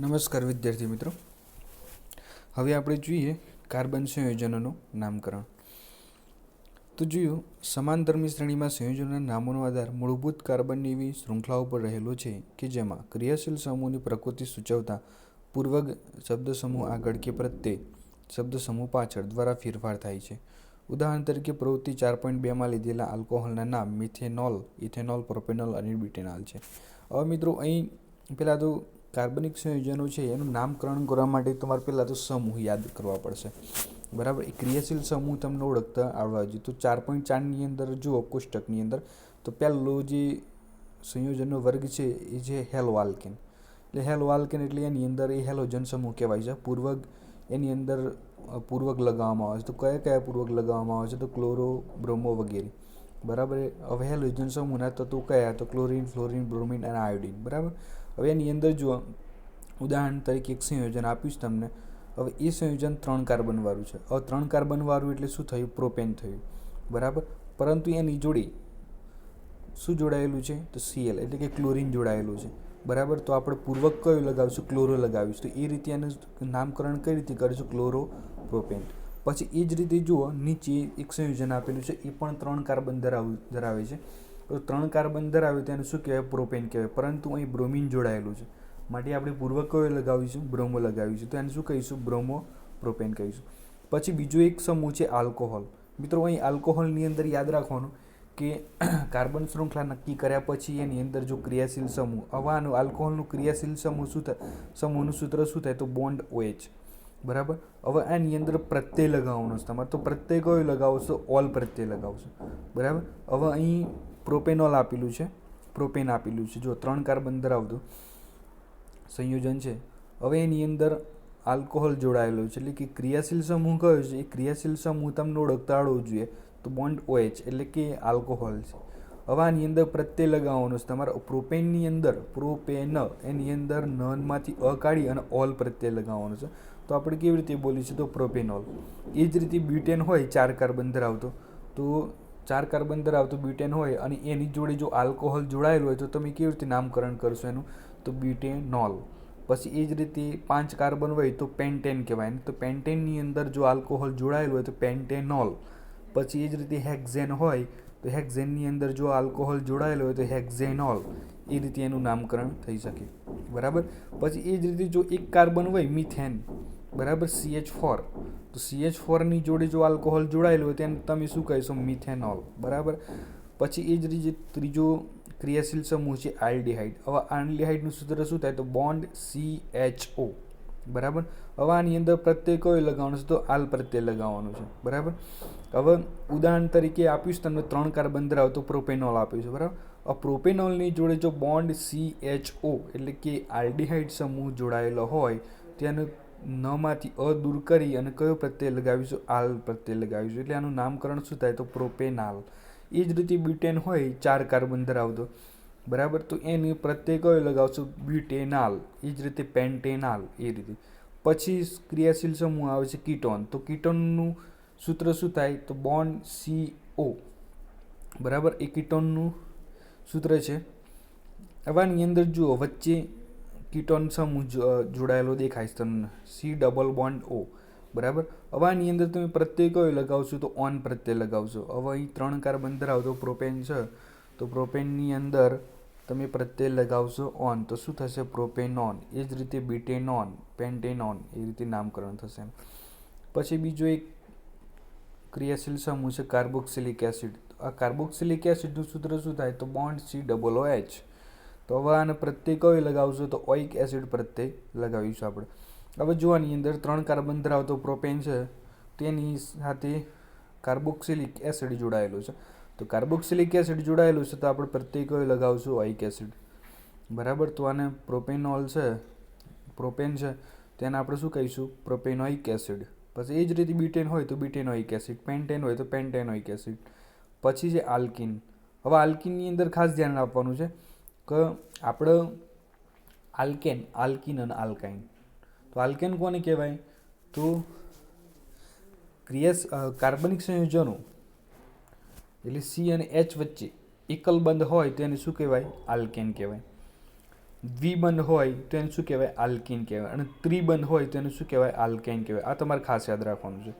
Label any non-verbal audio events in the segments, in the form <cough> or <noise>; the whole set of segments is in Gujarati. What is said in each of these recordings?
નમસ્કાર વિદ્યાર્થી મિત્રો. હવે આપણે જોઈએ કાર્બન સંયોજનોનું નામકરણ. તો જોયું સમાનધર્મી શ્રેણીમાં સંયોજનોના નામોનો આધાર મૂળભૂત કાર્બનની એવી શૃંખલાઓ પર રહેલો છે કે જેમાં ક્રિયાશીલ સમૂહની પ્રકૃતિ સૂચવતા પૂર્વગ શબ્દ સમૂહ આગળ કે પ્રત્યે શબ્દ સમૂહ પાછળ દ્વારા ફેરફાર થાય છે. ઉદાહરણ તરીકે, પ્રવૃત્તિ ચાર પોઈન્ટ બેમાં લીધેલા આલ્કોહોલના નામ મિથેનોલ, ઇથેનોલ, પ્રોપેનોલ અને બ્યુટેનોલ છે. હવે મિત્રો, અહીં પહેલાં તો કાર્બનિક સંયોજનો છે, એનું નામકરણ કરવા માટે તમારે પહેલાં તો સમૂહ યાદ કરવા પડશે. બરાબર? એ ક્રિયાશીલ સમૂહ તમને ઓળખતા આવડવા જોઈએ. તો ચાર પોઈન્ટ ચારની અંદર જુઓ, કોષ્ટકની અંદર. તો પહેલો જે સંયોજનનો વર્ગ છે, એ છે હેલોઆલ્કેન એટલે હેલોઆલ્કેન એટલે એની અંદર એ હેલોજન સમૂહ કહેવાય છે. પૂર્વક એની અંદર પૂર્વક લગાવવામાં આવે છે. તો કયા કયા પૂર્વક લગાવવામાં આવે છે? તો ક્લોરો, બ્રોમો વગેરે. બરાબર? હવે હેલોજન સમૂહના તત્વો કયા? તો ક્લોરિન, ફ્લોરિન, બ્રોમિન અને આયોડિન. બરાબર? હવે એની અંદર જુઓ, ઉદાહરણ તરીકે એક સંયોજન આપ્યું છે તમને. હવે એ સંયોજન ત્રણ કાર્બનવાળું છે. હવે ત્રણ કાર્બનવાળું એટલે શું થયું? પ્રોપેન થયું. બરાબર? પરંતુ એની જોડે શું જોડાયેલું છે? તો સીએલ એટલે કે ક્લોરિન જોડાયેલું છે. બરાબર? તો આપણે પૂર્વક કયું લગાવીશું? ક્લોરો લગાવીશું. તો એ રીતે એનું નામકરણ કઈ રીતે કરીશું? ક્લોરો પ્રોપેન પછી એ જ રીતે જુઓ, નીચે એક સંયોજન આપેલું છે. એ પણ ત્રણ કાર્બન ધરાવ, ધરાવે છે. તો ત્રણ કાર્બન ધરાવે તેને શું કહેવાય? પ્રોપેન કહેવાય. પરંતુ અહીં બ્રોમિન જોડાયેલું છે. માટે આપણે પૂર્વક કયો લગાવીશું, બ્રોમો લગાવીશું. તો એને શું કહીશું? બ્રોમો પ્રોપેન કહીશું. પછી બીજો એક સમૂહ છે આલ્કોહોલ. મિત્રો, અહીં આલ્કોહોલની અંદર યાદ રાખવાનું કે <clears throat> કાર્બન શૃંખલા નક્કી કર્યા પછી એની અંદર જો ક્રિયાશીલ સમૂહ હવાનું આલ્કોહોલનું ક્રિયાશીલ સમૂહ શું થાય? સમૂહનું સૂત્ર શું થાય? તો બોન્ડ ઓએચ. બરાબર? હવે આની અંદર પ્રત્યય લગાવવાનો છે તમારે. તો પ્રત્યય કયો લગાવશો? ઓલ પ્રત્યય લગાવશો. બરાબર? હવે અહીં પ્રોપેનોલ આપેલું છે. પ્રોપેન આપેલું છે. જો ત્રણ કાર્બન ધરાવતું સંયોજન છે. હવે એની અંદર આલ્કોહોલ જોડાયેલો છે. એટલે કે ક્રિયાશીલ સમૂહ કયો છે? એ ક્રિયાશીલ સમૂહ તમને ઓળખતાડવો જોઈએ તો બોન્ડ ઓએચ એટલે કે આલ્કોહોલ છે. હવે આની અંદર પ્રત્યય લગાવવાનો છે. તમારે પ્રોપેનની અંદર, પ્રોપેન એની અંદર નનમાંથી અ કાઢી અને ઓલ પ્રત્યય લગાવવાનો છે. તો આપણે કેવી રીતે બોલીશું તો પ્રોપેનોલ. એ જ રીતે બ્યુટેન હોય, ચાર કાર્બન ધરાવતો. તો ચાર કાર્બન ધરાવતું બ્યુટેન હોય અને એની જોડે જો આલ્કોહોલ જોડાયેલું હોય તો તમે કેવી રીતે નામકરણ કરશો એનું? તો બ્યુટેનોલ પછી એ જ રીતે પાંચ કાર્બન હોય તો પેન્ટેન કહેવાય. તો પેન્ટેનની અંદર જો આલ્કોહોલ જોડાયેલું હોય તો પેન્ટેનોલ પછી એ જ રીતે હેક્ઝેન હોય તો હેક્ઝેનની અંદર જો આલ્કોહોલ જોડાયેલું હોય તો હેક્ઝેનોલ એ રીતે એનું નામકરણ થઈ શકે. બરાબર? પછી એ જ રીતે જો એક કાર્બન હોય મિથેન બરાબર? સીએચ ફોર તો સીએચ ફોરની જોડે જો આલ્કોહોલ જોડાયેલું હોય તેને તમે શું કહીશો? મિથેનોલ બરાબર? પછી એ જ રીતે ત્રીજો ક્રિયાશીલ સમૂહ છે આલ્ડીહાઇડ હવે આલ્ડીહાઇડનું સૂત્ર શું થાય? તો બોન્ડ સી એચ ઓ બરાબર? હવે આની અંદર પ્રત્યય કયો લગાવવાનો છે? તો આલ પ્રત્યય લગાવવાનો છે. બરાબર? હવે ઉદાહરણ તરીકે આપ્યું છે તમને ત્રણ કાર્બન ધરાવતો પ્રોપેનોલ આપ્યું છે. બરાબર? આ પ્રોપેનોલની જોડે જો બોન્ડ સી એચ ઓ એટલે કે આલ્ડીહાઇડ સમૂહ જોડાયેલો હોય તેનું નમાંથી અ દૂર કરી અને કયો પ્રત્યય લગાવીશું? આલ પ્રત્યય લગાવીશું. એટલે આનું નામકરણ શું થાય? તો પ્રોપેનાલ. એ જ રીતે બ્યુટેન હોય, ચાર કાર્બન ધરાવતો. બરાબર? તો એની પ્રત્યય કયો લગાવશો? બ્યુટેનાલ. એ જ રીતે પેન્ટેનાલ. એ રીતે. પછી ક્રિયાશીલ સમૂહ આવે છે કીટોન. તો કીટોનનું સૂત્ર શું થાય? તો બોન સી ઓ બરાબર? એ કીટોનનું સૂત્ર છે. હવાની અંદર જુઓ, વચ્ચે કીટોન સમૂહ જોડાયેલો દેખાય છે તમને સી ડબલ બોન્ડ ઓ, બરાબર? હવે આની અંદર તમે પ્રત્યય કયો લગાવશો તો ઓન પ્રત્યય લગાવશો. હવે અહીં ત્રણ કાર્બન ધરાવતો પ્રોપેન છે, તો પ્રોપેનની અંદર તમે પ્રત્યય લગાવશો ઓન, તો શું થશે? પ્રોપેનોન એ જ રીતે બીટેનોન પેન્ટેનોન એ રીતે નામકરણ થશે પછી બીજો એક ક્રિયાશીલ સમૂહ છે કાર્બોક્સિલિક એસિડ. આ કાર્બોક્સિલિક એસિડનું સૂત્ર શું થાય? તો bond C double O H. તો હવે આને પ્રત્યય કયો લગાવશું તો ઓઇક એસિડ પ્રત્યય લગાવીશું આપણે. હવે જોવાની અંદર ત્રણ કાર્બન ધરાવતો પ્રોપેન છે, તેની સાથે કાર્બોક્સિલિક એસિડ જોડાયેલું છે. તો કાર્બોક્સિલિક એસિડ જોડાયેલું છે તો આપણે પ્રત્યેક કયો લગાવશું? ઓઇક એસિડ. બરાબર? તો આને પ્રોપેનોલ છે, પ્રોપેન છે, તેને આપણે શું કહીશું? Propanoic acid. પછી એ જ રીતે બીટેન હોય તો બીટેનોઇક એસિડ, પેન્ટેન હોય તો પેન્ટેનોઇક એસિડ. પછી છે આલ્કિન. હવે આલ્કિનની અંદર ખાસ ધ્યાન આપવાનું છે કે આપણે આલ્કેન, આલ્કિન અને આલ્કાઇન. તો આલ્કેન કોને કહેવાય? તો ક્રિયસ કાર્બનિક સંયોજનો એટલે સી અને એચ વચ્ચે એકલ બંધ હોય તેને શું કહેવાય? આલ્કેન કહેવાય. દ્વિબંધ હોય તો એને શું કહેવાય? આલ્કિન કહેવાય. અને ત્રિબંધ હોય તો એને શું કહેવાય? આલ્કેન કહેવાય. આ તમારે ખાસ યાદ રાખવાનું છે.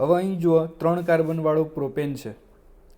હવે અહીં જુઓ, ત્રણ કાર્બનવાળો પ્રોપેન છે.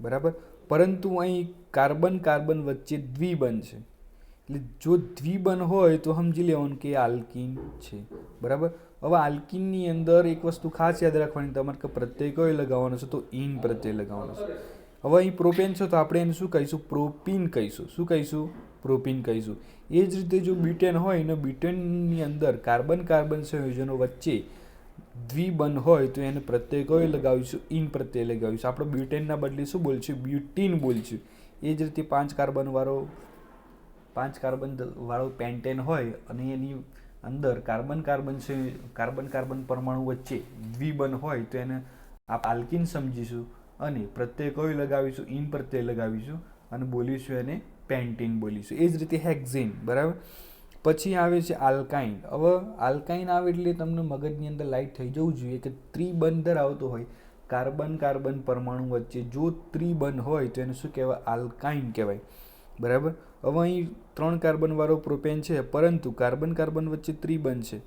બરાબર? પરંતુ અહીં કાર્બન કાર્બન વચ્ચે દ્વિબંધ છે. એટલે જો દ્વિબંધ હોય તો સમજી લેવાનું કે આલ્કિન છે. બરાબર? હવે આલ્કિનની અંદર એક વસ્તુ ખાસ યાદ રાખવાની, તમારે કે પ્રત્યય કયો લગાવવાનો છે તો ઇન પ્રત્યય લગાવવાનો છે. હવે અહીં પ્રોપેન છે તો આપણે એને શું કહીશું? પ્રોપીન કહીશું. શું કહીશું? પ્રોપીન કહીશું. એ જ રીતે જો બીટેન હોય ને બ્યુટેનની અંદર કાર્બન કાર્બન સંયોજનો વચ્ચે દ્વિબંધ હોય તો એને પ્રત્યય કયો લગાવીશું? ઇન પ્રત્યય લગાવીશું. આપણે બ્યુટેનના બદલે શું બોલશું? બ્યુટીન બોલશું. એ જ રીતે પાંચ કાર્બનવાળો પાંચ કાર્બન વાળો પેન્ટેન હોય અને એની અંદર કાર્બન કાર્બન છે, કાર્બન કાર્બન પરમાણુ વચ્ચે દ્વિબંધ હોય તો એને આપ આલ્કિન સમજીશું અને પ્રત્યય કયો લગાવીશું? ઇન પ્રત્યય લગાવીશું અને બોલીશું એને પેન્ટીન બોલીશું. એ જ રીતે હેક્ઝેન, બરાબર? પછી આવે છે આલ્કાઇન. હવે આલ્કાઇન આવે એટલે તમને મગજની અંદર લાઈટ થઈ જવું જોઈએ કે ત્રિબંધ ધરાવતો હોય. કાર્બન કાર્બન પરમાણુ વચ્ચે. જો ત્રિબંધ હોય તો એને શું કહેવાય? આલ્કાઇન કહેવાય. બરાબર? હવે અહીં ત્રણ કાર્બનવાળો પ્રોપેન છે, પરંતુ કાર્બન કાર્બન વચ્ચે ત્રિબંધ છે.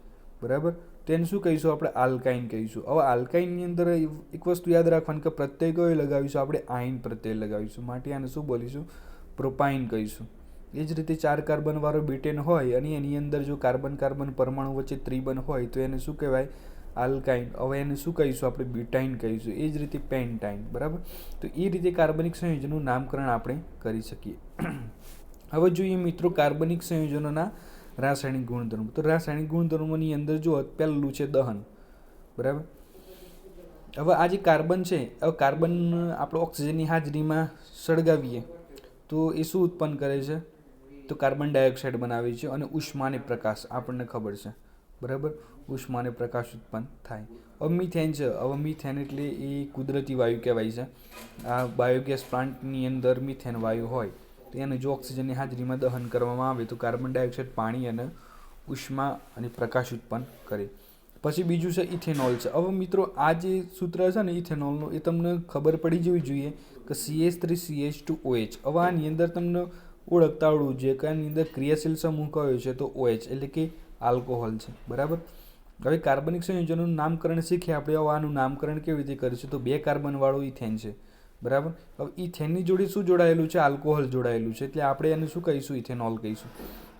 બરાબર? તો એને શું કહીશું આપણે? આલ્કાઇન કહીશું. હવે આલ્કાઇનની અંદર એક વસ્તુ યાદ રાખવાની કે પ્રત્યય કયો લગાવીશું? આપણે આઇન પ્રત્યય લગાવીશું. માટે આને શું બોલીશું? પ્રોપાઇન કહીશું. એ જ રીતે ચાર કાર્બનવાળો બ્યુટેન હોય અને એની અંદર જો કાર્બન કાર્બન પરમાણુ વચ્ચે ત્રિબન હોય, તો એને શું કહેવાય? આલ્કાઇન હવે એને શું કહીશું આપણે? બ્યુટાઇન કહીશું. એ જ રીતે પેન્ટાઇન બરાબર? તો એ રીતે કાર્બનિક સંયોજનનું નામકરણ આપણે કરી શકીએ. <clears throat> હવે જોઈએ મિત્રો કાર્બનિક સંયોજનોના રાસાયણિક ગુણધર્મો. તો રાસાયણિક ગુણધર્મોની અંદર જો પહેલું છે દહન, બરાબર? હવે આ જે કાર્બન છે, હવે કાર્બન આપણે ઓક્સિજનની હાજરીમાં સળગાવીએ, તો એ શું ઉત્પન્ન કરે છે? તો કાર્બન ડાયોક્સાઇડ બનાવે છે અને ઉષ્મા અને પ્રકાશ, આપણને ખબર છે. બરાબર? ઉષ્મા અને પ્રકાશ ઉત્પન્ન થાય. હવે મિથેન છે. હવે મિથેન એટલે એ કુદરતી વાયુ કહેવાય છે. આ બાયોગેસ પ્લાન્ટની અંદર મિથેન વાયુ હોય, તો એને જો ઓક્સિજનની હાજરીમાં દહન કરવામાં આવે, તો કાર્બન ડાયોક્સાઇડ, પાણી અને ઉષ્મા અને પ્રકાશ ઉત્પન્ન કરે. પછી બીજું છે ઇથેનોલ છે. હવે મિત્રો, આ જે સૂત્ર છે ને ઇથેનોલનું, એ તમને ખબર પડી જવી જોઈએ કે CH three CH two OH હવે આની અંદર તમને ઓળખતા જે કાંઈની અંદર ક્રિયાશીલ સમૂહ કયો છે તો ઓએચ એટલે કે આલ્કોહોલ છે. બરાબર? હવે કાર્બનિક સંયોજનોનું નામકરણ શીખીએ. આપણે હવે આનું નામકરણ કેવી રીતે કરીશું? તો બે કાર્બનવાળું ઇથેન છે. બરાબર? હવે ઇથેનની જોડે શું જોડાયેલું છે? આલ્કોહોલ જોડાયેલું છે. એટલે આપણે એને શું કહીશું? ઇથેનોલ કહીશું.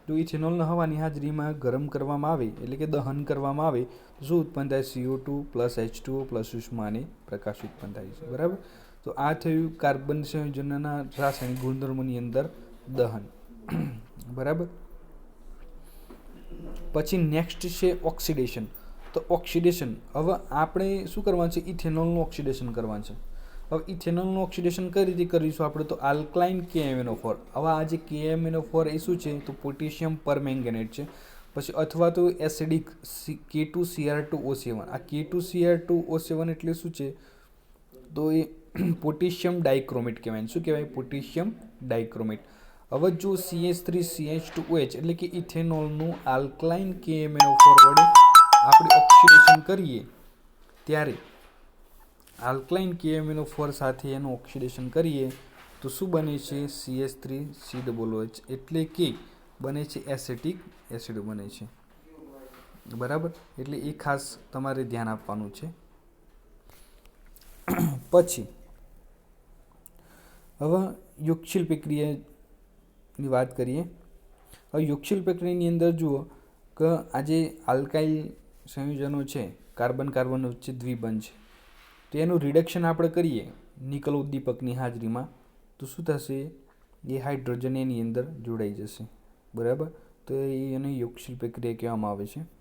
તો ઇથેનોલને હવાની હાજરીમાં ગરમ કરવામાં આવે, એટલે કે દહન કરવામાં આવે, તો શું ઉત્પન્ન થાય? CO two plus H two plus ઉષ્મા અને પ્રકાશ ઉત્પન્ન થાય છે. બરાબર? તો આ થયું કાર્બન સંયોજનના રાસાયણિક ગુણધર્મોની અંદર દહન. બરાબર? પછી નેક્સ્ટ છે ઓક્સિડેશન તો ઓક્સિડેશન હવે આપણે શું કરવાનું છે? ઇથેનોલનું ઓક્સિડેશન કરવાનું છે. હવે ઇથેનોલનું ઓક્સિડેશન કઈ રીતે કરીશું આપણે? તો આલ્કલાઇન કેએમએનઓ ફોર હવે આ જે કેએમએનઓ ફોર એ શું છે? તો પોટેશિયમ પરમેંગેનેટ છે. પછી અથવા તો acidic K two CR two O seven આ K two CR two O seven એટલે શું છે? તો એ પોટેશિયમ ડાયક્રોમેટ કહેવાય. શું કહેવાય? પોટેશિયમ ડાયક્રોમેટ હવે જો CH three CH two H એટલે કે ઇથેનોલનું આલ્કલાઇન કેએમએનઓ ફોર વડે આપણે ઓક્સિડેશન કરીએ, ત્યારે આલ્કલાઇન કેએમએનઓ ફોર સાથે એનું ઓક્સિડેશન કરીએ, તો શું બને છે? CH three C double OH એટલે કે બને છે એસેટિક એસિડ બને છે. બરાબર? એટલે એ ખાસ તમારે ધ્યાન આપવાનું છે. પછી, હવે યોગશીલ પ્રક્રિયાની વાત કરીએ, હવે યુગશીલ પ્રક્રિયાની અંદર જુઓ કે આજે આલ્કાઇલ સંયોજનો છે, કાર્બન કાર્બન વચ્ચે દ્વિબંધ છે. તો એનું રિડક્શન આપણે કરીએ નિકલ ઉદ્દીપકની હાજરીમાં, તો શું થશે? એ હાઇડ્રોજન એની અંદર જોડાઈ જશે. બરાબર? તો એને યોગશીલ પ્રક્રિયા કહેવામાં આવે છે.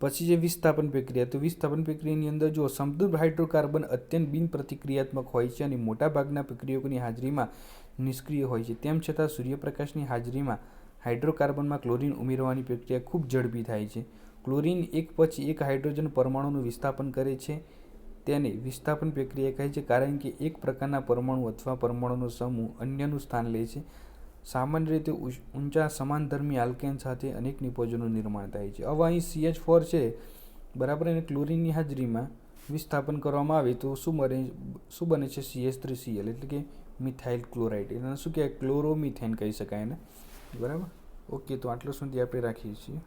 પછી જે વિસ્થાપન પ્રક્રિયા, તો વિસ્થાપન પ્રક્રિયાની અંદર જો સમૃદ્ધ હાઇડ્રોકાર્બન અત્યંત બિનપ્રતિક્રિયાત્મક હોય છે અને મોટાભાગના પ્રક્રિયકોની હાજરીમાં નિષ્ક્રિય હોય છે. તેમ છતાં સૂર્યપ્રકાશની હાજરીમાં હાઇડ્રોકાર્બનમાં ક્લોરીન ઉમેરવાની પ્રક્રિયા ખૂબ ઝડપી થાય છે. ક્લોરીન એક પછી એક હાઇડ્રોજન પરમાણુનું વિસ્થાપન કરે છે. તેને વિસ્થાપન પ્રક્રિયા કહે છે કારણ કે એક પ્રકારના પરમાણુ અથવા પરમાણુનો સમૂહ અન્યનું સ્થાન લે છે. સામાન્ય રીતે ઊંચા સમાનધર્મી આલ્કેન સાથે અનેક નિપજોનું નિર્માણ થાય છે. હવે અહીં સીએચ ફોર છે. બરાબર એને ક્લોરીનની હાજરીમાં વિસ્થાપન કરવામાં આવે તો શું બને શું બને છે સીએચ થ્રી સીએલ એટલે કે મિથાઇલ ક્લોરાઇડ. એને શું કહેવાય? ક્લોરોમિથેન કહી શકાય એને. બરાબર? ઓકે, તો આટલું સુધી આપણે રાખીએ છીએ.